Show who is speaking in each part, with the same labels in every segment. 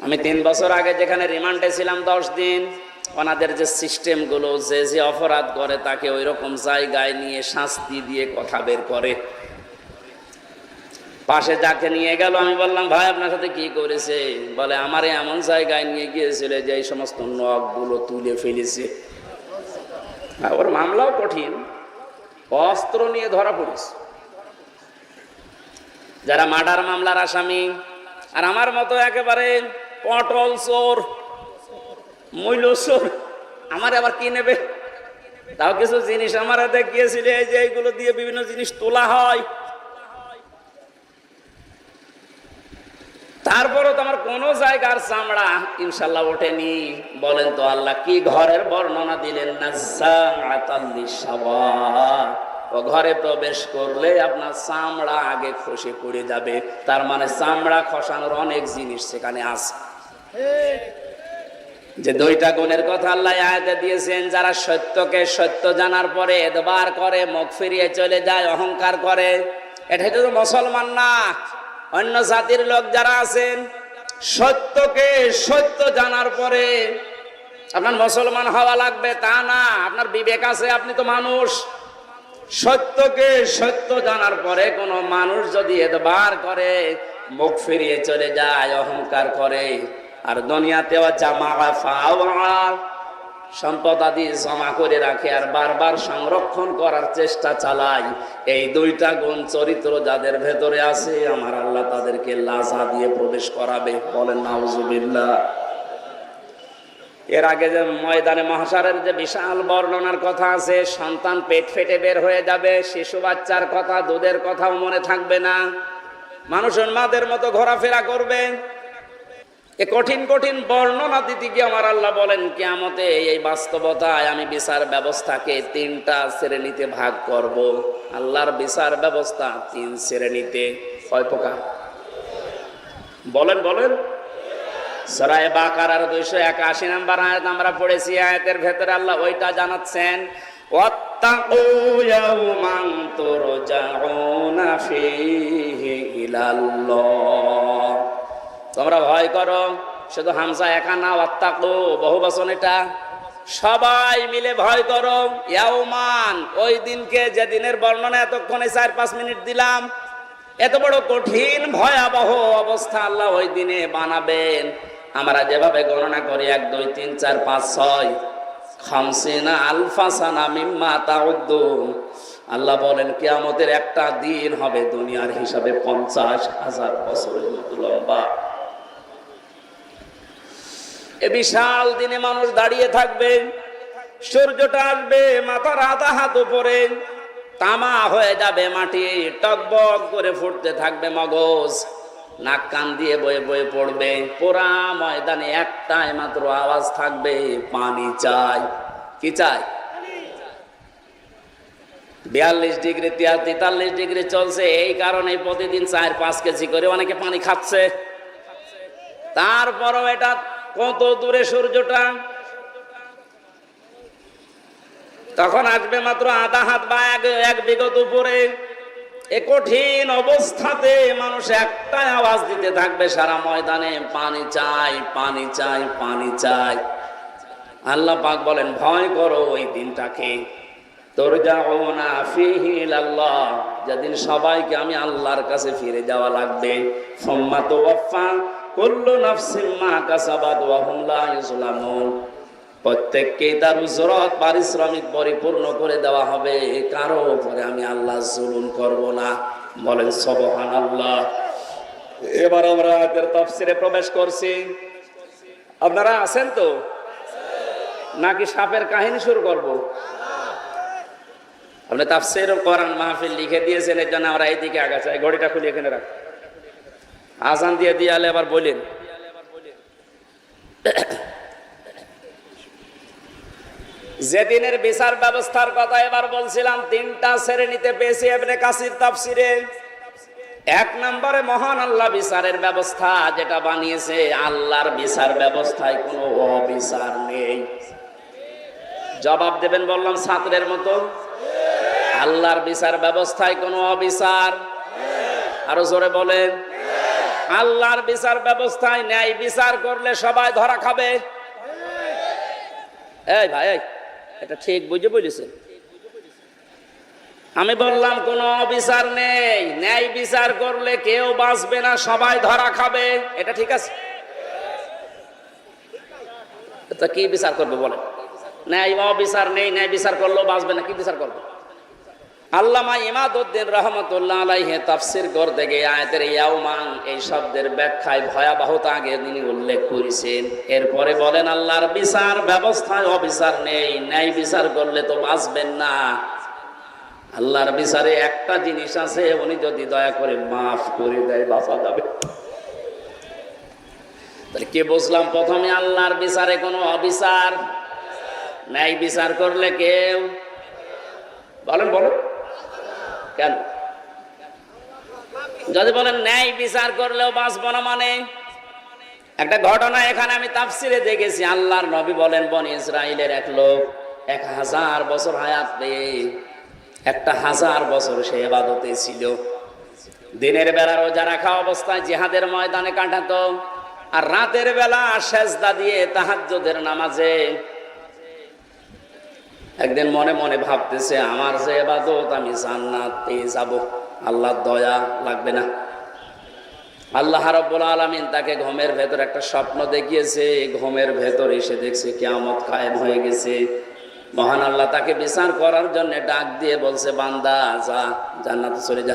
Speaker 1: আমি তিন বছর আগে যেখানে রিমান্ডে ছিলাম দশ দিন, ওনাদের যে সিস্টেমগুলো, যে যে অপরাধ করে, তাকে ওই রকম জায়গায় নিয়ে শাস্তি দিয়ে কথা বের করে। পাশে যাকে নিয়ে গেল, আমি বললাম, ভাই, আপনার সাথে কি করেছে? বলে, আমার এমন জায়গায় নিয়ে গিয়েছিল যে এই সমস্ত নখগুলো তুলে ফেলেছে। ওর মামলাও কঠিন। অস্ত্র নিয়ে ধরা পড়েছে। যারা মার্ডার মামলার আসামি, আর আমার মতো একেবারে পটল চোর মূল্য চোর। আমার আবার কি নেবে? তাও কিছু জিনিস আমার হাতে গিয়েছিল এই যে এইগুলো দিয়ে বিভিন্ন জিনিস তোলা হয়। তারপরও তো আমার কোনো জায়গার চামড়া ইনশাল্লাহ ওঠেনি। বলেন তো আল্লাহ, কি ঘরের বর্ণনা দিলেন? না। ঘরে প্রবেশ করলে আপনার চামড়া আগে খসে পড়ে যাবে। তার মানে চামড়া খসানোর অনেক জিনিস সেখানে আছে। যে দুইটা গুণের কথা আল্লাহ আয়াতে দিয়েছেন, যারা সত্যকে সত্য জানার পরে এদবার করে, মুখ ফিরিয়ে চলে যায়, অহংকার করে, এটা তো মুসলমান না, অন্য জাতির লোক যারা আছেন, সত্যকে সত্য জানার পরে আপনার মুসলমান হওয়া লাগবে, তা না, আপনার বিবেক আছে, আপনি তো মানুষ। সত্যকে সত্য জানার পরে কোনো মানুষ যদি এদবার করে, মুখ ফিরিয়ে চলে যায়, অহংকার করে, আর দুনিয়াতেও জামা সম্পদ আদি জমা করে রাখে, আর বারবার সংরক্ষণ করার চেষ্টা চালায়, এই দুইটা গুণ চরিত্র যাদের ভেতরে আছে, আমার আল্লাহ তাদেরকে লাজা দিয়ে প্রবেশ করাবে, বলেন, নাউজুবিল্লাহ। এর আগে যে ময়দানে মহাসারের যে বিশাল বর্ণনার কথা আছে, সন্তান পেট ফেটে বের হয়ে যাবে, শিশু বাচ্চার কথা, দুধের কথাও মনে থাকবে না। মানুষ উন্মাদের মতো ঘোরাফেরা করবে। এ কঠিন কঠিন বর্ণনা দিতে গিয়ে আমার আল্লাহ বলেন, কিয়ামতে এই বাস্তবতায় আমি বিচার ব্যবস্থাকে তিনটা শ্রেণীতে ভাগ করব। আল্লাহর বিচার ব্যবস্থা তিন শ্রেণীতে। কয় প্রকার বলেন বলেন। সরাই বাকার আর দুইশো একাশি নাম্বার আয়াত আমরা পড়েছি আয়াতের ভেতরে আল্লাহ ওইটা জানাচ্ছেন واتقوا يوما ترجعون فيه إلى الله তোমরা ভয় করো শুধু হামজা একা না অত্তাকু বহু বচন এটা সবাই মিলে ভয় করো ইয়াউমান ওই দিনকে যে দিনের বর্ণনা এতক্ষণে চার পাঁচ মিনিট দিলাম এত বড় কঠিন ভয়াবহ অবস্থা আল্লাহ ওই দিনে বানাবেন আমরা যেভাবে গণনা করি, এক, দুই, তিন, চার, পাঁচ, ছয়। খামসিনা আলফাসানা মিম্মা তাউদ্দুন আল্লাহ বলেন, কিয়ামতের একটা দিন হবে দুনিয়ার হিসাবে পঞ্চাশ হাজার বছরের মতো লম্বা। এ বিশাল দিনে মানুষ দাঁড়িয়ে থাকবে, সূর্যটা আসবে, মাথার আধা হাত উপরে, তামা হয়ে যাবে মাটি, টকবক করে ফুটতে থাকবে মগজ। নাক কান দিয়ে বয়ে বয়ে পড়বে। পোড়া ময়দানে একটাই মাত্র আওয়াজ থাকবে, পানি চাই। কি চাই? বিয়াল্লিশ ডিগ্রি তেতাল্লিশ ডিগ্রি চলছে, এই কারণে প্রতিদিন চার পাঁচ কেজি করে অনেকে পানি খাচ্ছে। তারপরও এটা কত দূরে সূর্যটা? তখন আসবে মাত্র আধা হাত বা এক এক বিগত উপরে এ কঠিন অবস্থাতে মানুষ একটাই আওয়াজ দিতে থাকবে, সারা ময়দানে পানি চাই পানি চাই পানি চাই। আল্লাহ পাক বলেন, ভয় করো ওই দিনটাকে। তোর যেদিন সবাইকে আমি আল্লাহর কাছে ফিরে যাওয়া লাগবে। সম্মাত ওয়াফা কুল্লু নাফসিন মা কাসাবাত ওয়া হুম লা ইউজলামুন প্রত্যেককে তার উজরত পারিশ্রমিক পরিপূর্ণ করে দেওয়া হবে। কারও উপরে আমি আল্লাহ জুলুম করব না। বলেন সবহান আল্লাহ এবার আমরা আয়াতের তফসিরে প্রবেশ করছি। আপনারা আছেন তো? নাকি সাপের কাহিনী শুরু করব? আপনি তাফসির কোরআন মাহফিল লিখে দিয়েছেন এর জন্য আমরা এইদিকে আগাচ্ছি। ঘড়িটা খুলে, এখানে রাখ। আজান দিয়ে দিয়ে আলে আবার বলেন। যেদিনের বিচার ব্যবস্থার কথা এবার বলছিলাম, তিনটা শ্রেণীতে পেয়েছি এমনি কাসির তাফসিরে। এক নম্বরে মহান আল্লাহ বিচারের ব্যবস্থা যেটা বানিয়েছে, আল্লাহর বিচার ব্যবস্থায় কোনো অবিচার নেই। জবাব দেবেন বললাম ছাত্রের মতো, আল্লাহর বিচার ব্যবস্থায় কোনো অবিচার আরও জোরে বলেন, আল্লাহর বিচার ব্যবস্থায় ন্যায় বিচার করলে সবাই ধরা খাবে। এই ভাই এটা ঠিক, বুঝে বলেছেন আমি বললাম, কোন বিচার নেই। ন্যায় বিচার করলে কেউ বাঁচবে না, সবাই ধরা খাবে। এটা ঠিক আছে? কি বিচার করবে বলে ন্যায়, অবিচার নেই, ন্যায় বিচার করলেও বাঁচবে না, কি বিচার করবে? আল্লামা ইমাদউদ্দিন রহমতুল্লাহ আলাইহে তাফসির করতে গিয়ে আয়াতের ইয়াউমান এই শব্দের ব্যাখ্যায় ভয়াবহতা আগে তিনি উল্লেখ করেছেন। এরপরে বলেন, আল্লাহর বিচার ব্যবস্থায় অবিচার নেই, ন্যায় বিচার করলে তো বাঁচবেন না। আল্লাহর বিচারে একটা জিনিস আছে, উনি যদি দয়া করে মাফ করে দেয়, বাঁচা যাবে। তাহলে কে বুঝলাম? প্রথমে আল্লাহর বিচারে কোনো অবিচার, ন্যায় বিচার করলে কেউ? বলেন বলেন। কেন? যদি বলেন ন্যায় বিচার করলেও বাঁচব না মানে? একটা ঘটনা এখানে আমি তাফসিরে দেখেছি। আল্লাহর নবী বলেন, বন ইসরায়েলের এক লোক এক হাজার বছর হায়াত পেয়ে একটা হাজার বছর সে এবাদতে ছিল। দিনের বেলা রোজা রাখা অবস্থায় জিহাদের ময়দানে কাটাতো, আর রাতের বেলা সেজদা দিয়ে তাহাজ্জুদের নামাজে একদিন মনে মনে ভাবতেছে, আমার যে এবাদত, আমি জান্নাত পেয়ে যাব। আল্লাহর দয়া লাগবে না। আল্লাহ রব্বুল আলমিন তাকে ঘুমের ভেতর একটা স্বপ্ন দেখিয়েছে। ঘুমের ভেতর এসে দেখছে কেয়ামত কায়েম হয়ে গেছে। মহান আল্লাহ তাকে বিচার করার জন্য ডাক দিয়ে বলছে, বান্দা, যা, জান্নাত চলে যা।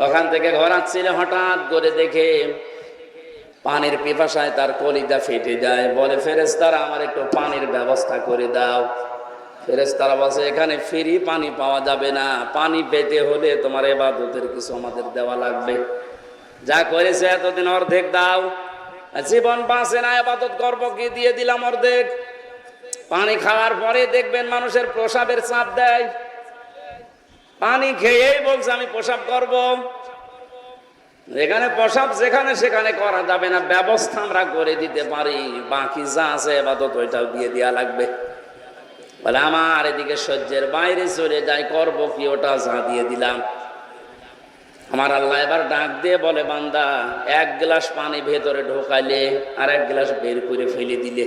Speaker 1: ওখান থেকে ঘোরাচ্ছিল হঠাৎ করে দেখে পানির পিপাসায় তার কলিজা ফেটে যায়। বলে ফেরেস্তারা আমার একটু পানির ব্যবস্থা করে দাও। ফেরেস্তারা বলছে, এখানে ফ্রি পানি পাওয়া যাবে না। পানি পেতে হলে তোমার এবাদতের কিছু আমাদের দেওয়া লাগবে। যা করেছে এতদিন অর্ধেক দাও। জীবন বাঁচে না, এবাদত করব কি দিয়ে দিলাম অর্ধেক? পানি খাওয়ার পরে দেখবেন মানুষের প্রসাবের চাপ দেয়। পানি খেয়েই বলছে, আমি প্রসাব করব। এখানে প্রসাব, যেখানে সেখানে করা যাবে না, ব্যবস্থা আমরা করে দিতে পারি। বাকি যা আছে এবাদত ওইটাও দিয়ে দেওয়া লাগবে। বলে, আমার এদিকে সহ্যের বাইরে চলে যায় করব কি ওটা যা দিয়ে দিলাম। আমার আল্লাহ এবার ডাক দিয়ে বলে, বান্দা, এক গ্লাস পানি ভেতরে ঢোকাইলে আর এক গ্লাস বের করে ফেলে দিলে।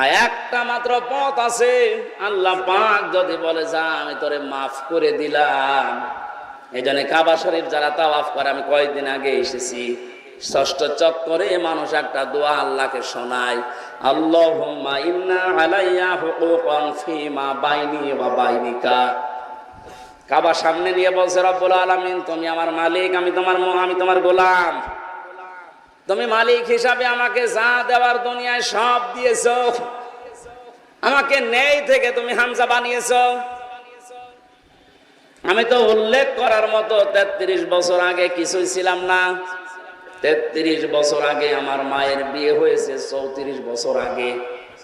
Speaker 1: আর একটা মাত্র পথ আছে। আল্লাহ পাক যদি বলে, যা, আমি তোরে মাফ করে দিলাম। এই জন্য কাবা শরীফ যারা তাওয়াফ করে, আমি কয়েকদিন আগে এসেছি। ষষ্ঠ চক্করে মানুষ একটা দোয়া আল্লাহকে শোনায় আল্লাহ আলাইয়া কাবা সামনে নিয়ে বলছে, রব্বুল তুমি আমার মালিক, আমি তোমার আমি তোমার গোলাম। তুমি মালিক হিসাবে আমাকে যা দেওয়ার দুনিয়ায় সব দিয়েছ। আমাকে নেই থেকে তুমি হামজা বানিয়েছ। আমি তো উল্লেখ করার মতো তেত্রিশ বছর আগে কিছুই ছিলাম না। তেত্রিশ বছর আগে আমার মায়ের বিয়ে হয়েছে, চৌত্রিশ বছর আগে।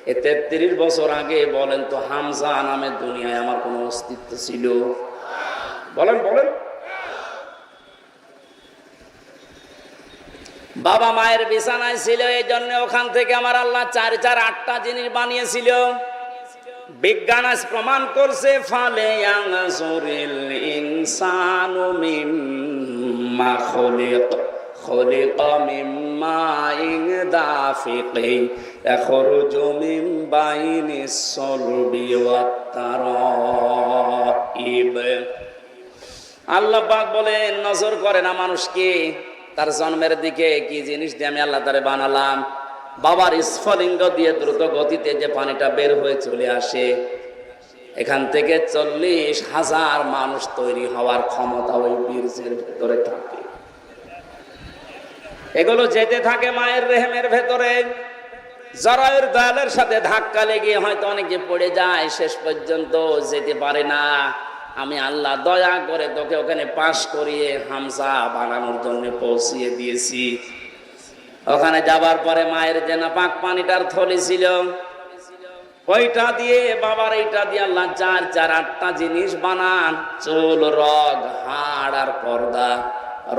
Speaker 1: এ তেত্রিশ বছর আগে বলেন তো হামজা নামে দুনিয়ায় আমার কোনো অস্তিত্ব ছিল? বলেন বলেন। বাবা মায়ের বিছানায় ছিল এই জন্য ওখান থেকে আমার আল্লাহ চার চার আটটা জিনিস বানিয়েছিল বিজ্ঞান আজ প্রমাণ করছে ফালে ইয়াংসুরিল ইনসানু মিম্মা খলিক خلق من ماء دافق يخرج من بين الصلب والترائب আল্লাহ পাক বলেন নজর করে না মানুষকে তার জন্মের দিকে কি জিনিস দিয়ে আমি আল্লাহ তারে বানালাম? বাবার স্ফলিঙ্গ দিয়ে দ্রুত গতিতে যে পানিটা বের হয়ে চলে আসে, এখান থেকে চল্লিশ হাজার মানুষ তৈরি হওয়ার ক্ষমতা ওই বীর্যের ভেতরে থাকে। এগুলো যেতে থাকে মায়ের রেহেমের ভেতরে। জরায়ুর দয়ালের সাথে ধাক্কা লেগে হয়তো অনেকে পড়ে যায়, শেষ পর্যন্ত যেতে পারে না। আমি আল্লাহ দয়া করে তোকে ওখানে পাশ করিয়ে হামসা বানানোর জন্য পৌঁছিয়ে দিয়েছি। ওখানে যাবার পরে মায়ের যে না পাক পানিটার থলি ছিল, ওইটা দিয়ে, বাবার এইটা দিয়ে আল্লাহ চার চার, আটটা জিনিস বানান। চুল, রগ, হাড় আর পর্দা,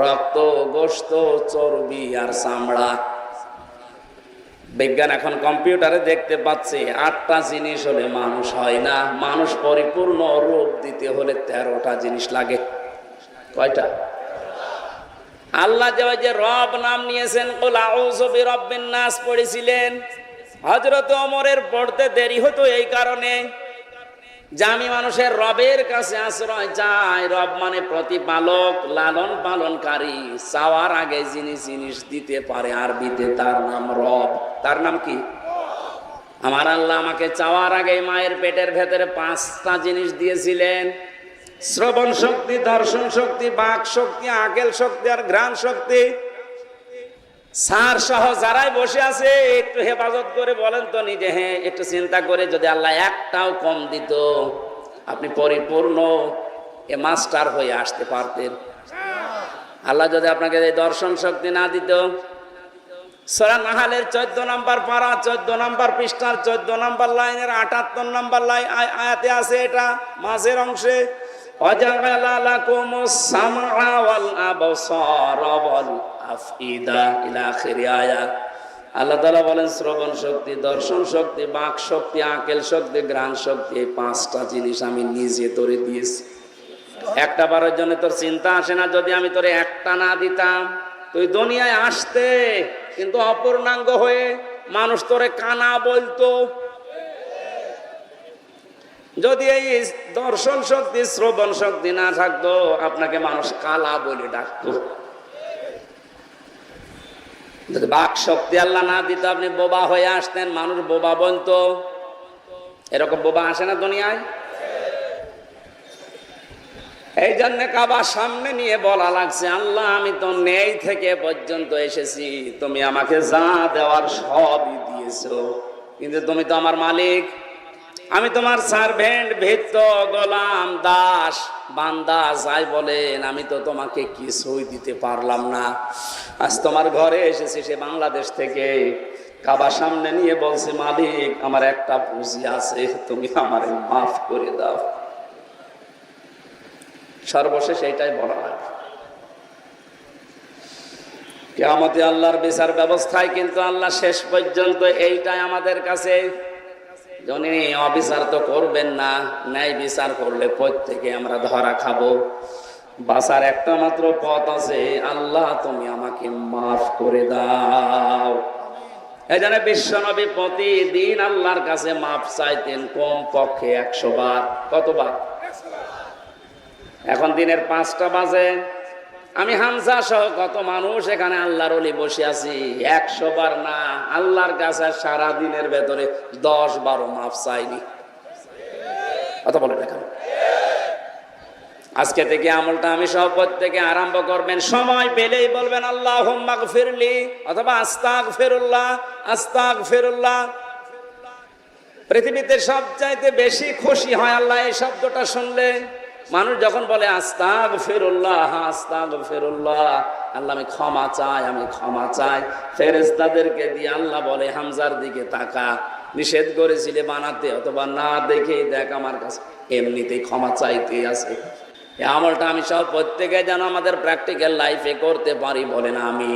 Speaker 1: রক্ত গোস্ত চর্বি আর চামড়া। বিজ্ঞান এখন কম্পিউটারে দেখতে পাচ্ছি, আটটা জিনিস হলে মানুষ হয় না। মানুষ পরিপূর্ণ রূপ দিতে হলে তেরোটা জিনিস লাগে। কয়টা? আল্লাহ যে রব নাম নিয়েছেন নাস পড়েছিলেন। হজরত অমরের পড়তে দেরি হতো এই কারণে। আমি মানুষের রবের কাছে আশ্রয় চাই, রব মানে প্রতিপালক, লালন পালনকারী, চাওয়ার আগে যিনি জিনিস দিতে পারে আর আরবিতে তার নাম রব। তার নাম কি? আমার আল্লাহ আমাকে চাওয়ার আগে মায়ের পেটের ভেতরে পাঁচটা জিনিস দিয়েছিলেন। শ্রবণ শক্তি, দর্শন শক্তি, বাক শক্তি, আকেল শক্তি আর ঘ্রাণ শক্তি। স্যার সহ যারাই বসে আছে, একটু হেফাজত করে বলেন তো নিজে হ্যাঁ একটু চিন্তা করে যদি আল্লাহ একটাও কম দিত, আপনি পরিপূর্ণ এ মাস্টার হয়ে আসতে পারতেন। আল্লাহ যদি আপনাকে দর্শন শক্তি না দিত। সরা নাহালের চোদ্দ নম্বর পাড়া চোদ্দ নম্বর পৃষ্ঠার চোদ্দ নম্বর লাইনের আটাত্তর নম্বর লাইন আয়াতে আছে এটা, মাঝের অংশে, অজাগালা লাকুমুস সামআ ওয়াল আবসার আফিদা জন্য তোর চিন্তা আসে না, যদি আমি একটা না দিতাম, তুই দুনিয়ায় আসতে, কিন্তু অপূর্ণাঙ্গ হয়ে মানুষ তোরে কানা বলতো। যদি এই দর্শন শক্তি, শ্রবণ শক্তি না থাকতো, আপনাকে মানুষ কালা বলে ডাকতো। বাক শক্তি আল্লাহ না দিত, আপনি বোবা হয়ে আসতেন, মানুষ বোবা বলতো। এরকম বোবা আসে না দুনিয়ায়? এই জন্যে কাবার সামনে নিয়ে বলা লাগছে, আল্লাহ, আমি তো নেই থেকে পর্যন্ত এসেছি, তুমি আমাকে যা দেওয়ার সবই দিয়েছ। কিন্তু তুমি তো আমার মালিক। আমি তোমার সার্ভেন্ট ভেত্ত গোলাম, দাস, বান্দা, যাই বলেন, আমি তো তোমাকে কিছুই দিতে পারলাম না। আজ তোমার ঘরে এসেছি, সে বাংলাদেশ থেকে কাবা সামনে নিয়ে বলছে, মালিক, আমার একটা পুঁজি আছে, তুমি আমার মাফ করে দাও। সর্বশেষ এইটাই বলা হয়। কেমতে আল্লাহর বিচার ব্যবস্থায় কিন্তু আল্লাহ শেষ পর্যন্ত এইটাই আমাদের কাছে অবিচার তো করবেন না, ন্যায় বিচার করলে প্রত্যেকে আমরা ধরা খাব। বাসার একটা মাত্র পথ আছে, আল্লাহ তুমি আমাকে মাফ করে দাও। জন্য বিশ্বনবী প্রতিদিন আল্লাহর কাছে মাফ চাইতেন কম পক্ষে একশো বার। কতবার? এখন দিনের পাঁচটা বাজে। আমি হামজা সহ কত মানুষ এখানে আল্লাহর অলি বসে আছি। একশো বার না, আল্লাহর কাছে সারা দিনের ভেতরে দশ বারো মাফ চাইনি। কথা বলে দেখেন আজকে থেকে আমলটা আমি সব থেকে আরম্ভ করবেন। সময় পেলেই বলবেন আল্লাহ ফিরলি অথবা আস্তাক ফেরুল্লাহ আস্তাক ফেরুল্লাহ পৃথিবীতে সবচাইতে বেশি খুশি হয় আল্লাহ এই শব্দটা শুনলে। মানুষ যখন বলে আস্তাগ ফেরুল্লাহ আস্তাগ ফেরুল্লাহ আল্লাহ আমি ক্ষমা চাই, আমি ক্ষমা চাই। ফেরেস্তাদেরকে দিয়ে আল্লাহ বলে, হামজার দিকে তাকা। নিষেধ করেছিলে বানাতে, অথবা না দেখে দেখ আমার কাছে। এমনিতেই ক্ষমা চাইতে আছে। এই আমলটা আমি সব প্রত্যেকে যেন আমাদের প্র্যাকটিক্যাল লাইফে করতে পারি বলেন আমি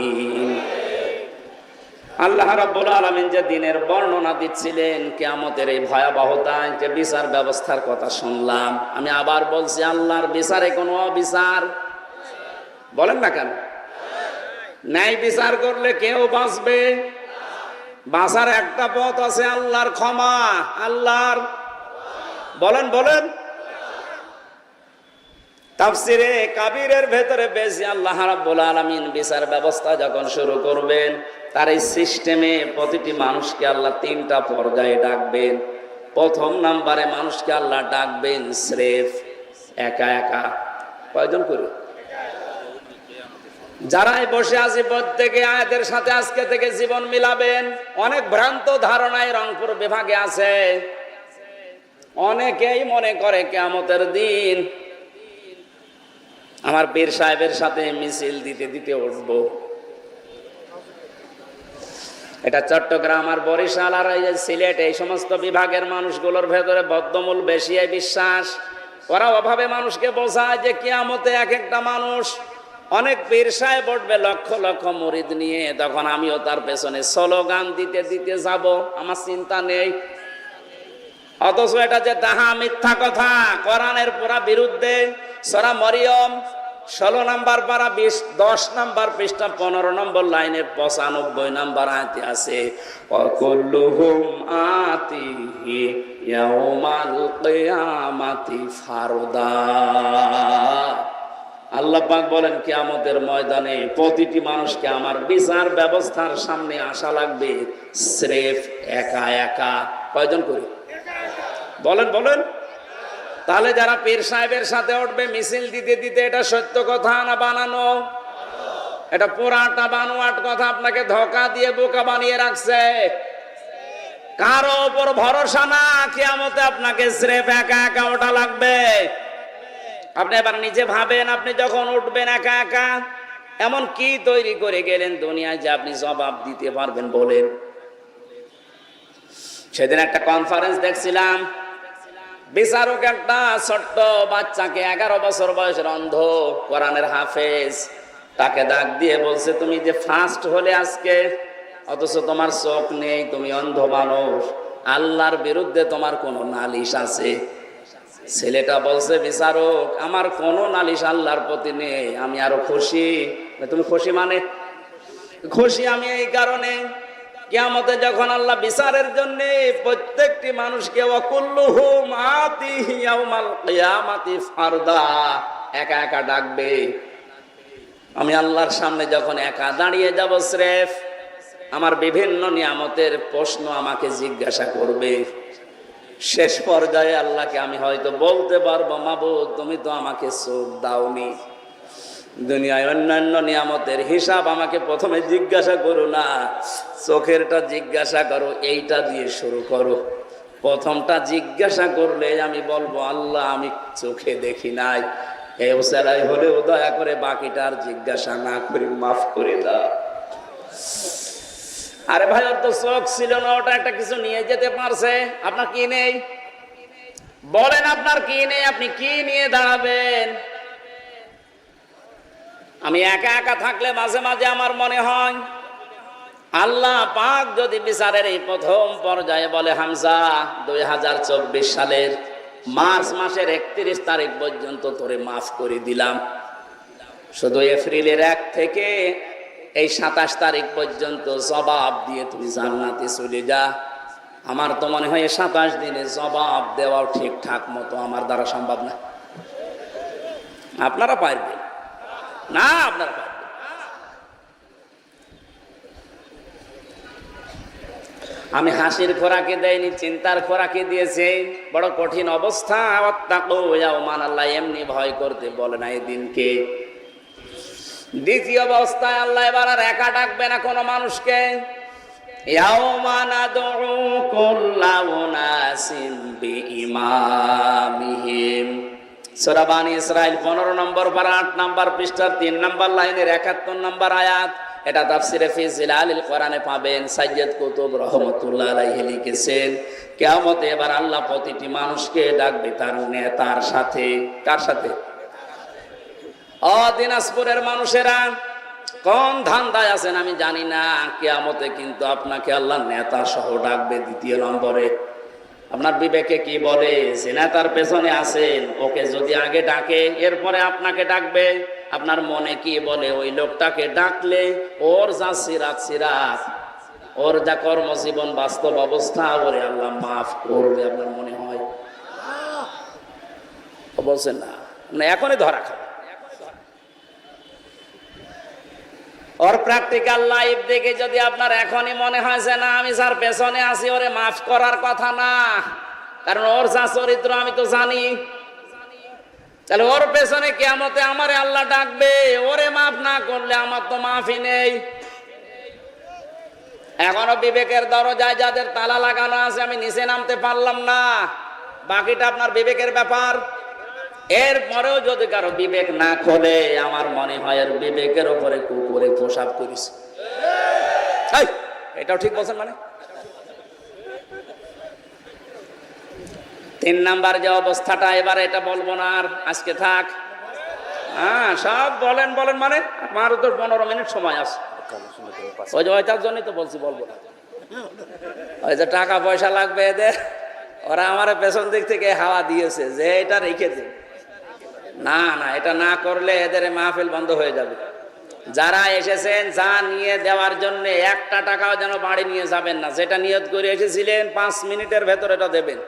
Speaker 1: আল্লাহ রাব্বুল আলামিন যে দিনের বর্ণনা দিচ্ছিলেন কিয়ামতের এই ভয়াবহতায় যে বিচার ব্যবস্থার কথা শুনলাম, আমি আবার বলছি আল্লাহর বিচারে কোনো অবিচার? বলেন না কেন? ন্যায় বিচার করলে কেউ বাঁচবে? বাঁচার একটা পথ আছে আল্লাহর ক্ষমা, আল্লাহর বলেন বলেন। তাফসিরে কাবিরের ভেতরে বেশি আল্লাহ রাব্বুল আলামিন বিচার ব্যবস্থা যখন শুরু করবেন, তার এই সিস্টেমে প্রতিটি মানুষকে আল্লাহ তিনটা পর্যায়ে ডাকবেন। প্রথম নাম্বারে মানুষকে আল্লাহ ডাকবেন স্রেফ, একা একা। কয়জন করে? যারাই বসে আছি প্রত্যেকে আয়াতের সাথে আজকে থেকে জীবন মিলাবেন। অনেক ভ্রান্ত ধারণায় রংপুর বিভাগে আছে। অনেকেই মনে করে কেমতের দিন আমার পীর সাহেবের সাথে মিছিল দিতে দিতে উঠব। এটা চট্টগ্রাম আর বরিশাল আর এই যে সিলেট, এই সমস্ত বিভাগের মানুষগুলোর ভেতরে বদ্ধমূল বেশি বিশ্বাস। ওরা অভাবে মানুষকে বোঝায় যে কিয়ামতে এক একটা মানুষ অনেক পীর সাহেব উঠবে, লক্ষ লক্ষ মরিদ নিয়ে। তখন আমিও তার পেছনে স্লোগান দিতে দিতে যাব, আমার চিন্তা নেই। অথচ এটা যে তাহা মিথ্যা কথা, কোরআনের পুরা বিরুদ্ধে সরা মরিয়ম ষোলো নাম্বার পারা বিশ, দশ নাম্বার পৃষ্ঠা, পনেরো নম্বর লাইনে, পঁচানব্বই নাম্বার আয়তে আছে, অকুল্লুহুম আতিহি ইয়াউমাল কিয়ামাতি ফারদা। আল্লাহ পাক বলেন, কিয়ামতের ময়দানে প্রতিটি মানুষকে আমার বিচার ব্যবস্থার সামনে আসা লাগবে, স্রেফ একা একা। কয়জন করি? বলেন বলেন। তাহলে যারা পীর সাহেবের সাথে উঠবে, মিছিল দিতে দিতে এটা সত্য কথা না বানানো? এটা পুরাটা বানোয়াট কথা আপনাকে ধোকা দিয়ে বোকা বানিয়ে রাখছে। কারও ওপর ভরসা না, কিয়ামতে আপনাকে স্রেফ একা একা ওটা লাগবে। আপনি এবার নিজে ভাবেন, আপনি যখন উঠবেন একা একা, এমন কি তৈরি করে গেলেন দুনিয়ায় যে আপনি জবাব দিতে পারবেন বলেন? সেদিন একটা কনফারেন্স দেখছিলাম বিচারক একটা ছোট্ট বাচ্চাকে এগারো বছর বয়সের অন্ধ কোরআনের হাফেজ। তাকে ডাক দিয়ে বলছে, তুমি যে ফার্স্ট হলে আজকে, অথচ তোমার চোখ নেই, তুমি অন্ধ মানুষ। আল্লাহর বিরুদ্ধে তোমার কোনো নালিশ আছে? ছেলেটা বলছে, বিচারক, আমার কোনো নালিশ আল্লাহর প্রতি নেই, আমি আরও খুশি। তুমি খুশি মানে? খুশি আমি এই কারণে কিয়ামতে যখন আল্লাহ বিচারের জন্য প্রত্যেকটি মানুষকে অকুল্লুহুম আতিহি ইয়াউমাল ফারদা একা একা ডাকবে। আমি আল্লাহর সামনে যখন একা দাঁড়িয়ে যাব, স্রেফ, আমার বিভিন্ন নিয়ামতের প্রশ্ন আমাকে জিজ্ঞাসা করবে। শেষ পর্যায়ে আল্লাহকে আমি হয়তো বলতে পারব, মাবুদ, তুমি তো আমাকে চোখ দাওনি। দুনিয়ায় অন্যান্য নিয়ামতের হিসাব আমাকে প্রথমে জিজ্ঞাসা করো না। চোখেরটা জিজ্ঞাসা করো, এইটা দিয়ে শুরু করো। প্রথমটা জিজ্ঞাসা করলে আমি বলব, আল্লাহ, আমি চোখে দেখি নাই। এই ওসারাই, হলেও দয়া করে বাকিটা আর জিজ্ঞাসা না করি, মাফ করে দাও। আরে ভাই, ওর তো চোখ ছিল না, ওটা একটা কিছু নিয়ে যেতে পারছে। আপনার কি নেই? বলেন, আপনার কি নেই? আপনি কি নিয়ে দাঁড়াবেন? আমি একা একা থাকলে মাঝে মাঝে আমার মনে হয়, আল্লাহ পাক যদি বিচারের এই প্রথম পর্যায়ে বলে, হামজা, দুই হাজার চব্বিশ সালের মার্চ মাসের একত্রিশ তারিখ পর্যন্ত তোরে মাফ করে দিলাম। শুধু এপ্রিলের এক থেকে এই সাতাশ তারিখ পর্যন্ত জবাব দিয়ে তুমি জান্নাতে চলে যা। আমার তো মনে হয় সাতাশ দিনে জবাব দেওয়াও ঠিকঠাক মতো আমার দ্বারা সম্ভব না। আপনারা পারবেন। না, আপনারা আমি হাসির খোরাকে দেয়নি, চিন্তার খোরাকে দিয়েছে। বড় কঠিন অবস্থা। মান আল্লাহ এমনি ভয় করতে বলে না এই দিনকে। দ্বিতীয় অবস্থায় আল্লাহ এবার আর একা ডাকবে না কোনো মানুষকে। ইয়াউমা নাদউ কুল্লা উনাসিন বিইমামিহিম সূরা বানি ইসরাইল 15 নম্বর পারা 8 নম্বর পৃষ্ঠার 3 নম্বর লাইনের 71 নম্বর আয়াত। এটা তাফসিরে ফি জিলালিল কোরআনে পাবেন সাইয়্যিদ কুতুব রহমাতুল্লাহ আলাইহি লিখেছেন। কিয়ামতে এবার আল্লাহ প্রতিটি মানুষকে ডাকবে তার নেতার সাথে। কার সাথে? ও দিনাজপুরের মানুষেরা কোন ধান্দায় আছেন আমি জানি না। কেয়ামতে কিন্তু আপনাকে আল্লাহ নেতা সহ ডাকবে দ্বিতীয় নম্বরে। আপনার বিবেকে কি বলে? যে তার পেছনে আছেন, ওকে যদি আগে ডাকে, এরপরে আপনাকে ডাকবে। আপনার মনে কি বলে? ওই লোকটাকে ডাকলে ওর যা সিরাত সিরাত, ওর যা কর্মজীবন, বাস্তব অবস্থা ওরে আল্লাহ মাফ করবে, আপনার মনে হয়? বলছেন না। না এখনই ধরা খাবে। ওর প্র্যাকটিক্যাল লাইফ দেখে যদি আপনার এখনই মনে হয় না, আমি যার পেছনে আছি, ওরে মাফ করার কথা না। কারণ ওর যা চরিত্র, আমি তো জানি। তাহলে ওর পেছনে কেমতে আমারে আল্লাহ ডাকবে, ওরে মাফ না করলে আমার তো মাফই নেই। এখনও বিবেকের দরজায় যাদের তালা লাগানো আছে, আমি নিচে নামতে পারলাম না। বাকিটা আপনার বিবেকের ব্যাপার। এরপরেও যদি কারও বিবেক না খোলে, আমার মনে হয় এর বিবেকের ওপরে কুকুরে প্রসাব করিস এটাও ঠিক বলছেন মানে? তিন নাম্বার যে অবস্থাটা, এবার এটা বলব না আর, আজকে থাক। হ্যাঁ সব বলেন বলেন মানে? আমারও তো পনেরো মিনিট সময় আছে। ওই যে ওইটার জন্যই তো বলছি, বলব না। ওই যে টাকা পয়সা লাগবে এদের, ওরা আমার পেছন দিক থেকে হাওয়া দিয়েছে, যে এটা রেখে দিন। না না, এটা না করলে এদের মাহফিল বন্ধ হয়ে যাবে। যারা এসেছেন, যা নিয়ে দেওয়ার জন্য একটা টাকাও যেন বাড়ি নিয়ে যাবেন না। যেটা নিয়ত করে এসেছিলেন, পাঁচ মিনিটের ভেতর এটা দেবেন।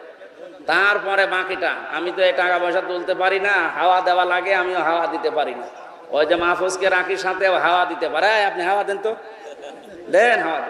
Speaker 1: তারপরে বাকিটা, আমি তো এই টাকা পয়সা তুলতে পারি না, হাওয়া দেওয়া লাগে, আমিও হাওয়া দিতে পারি না। ওই যে মাহফুজকে রাখি সাথে হাওয়া দিতে পারে। আপনি হাওয়া দেন তো। দেন হাওয়া।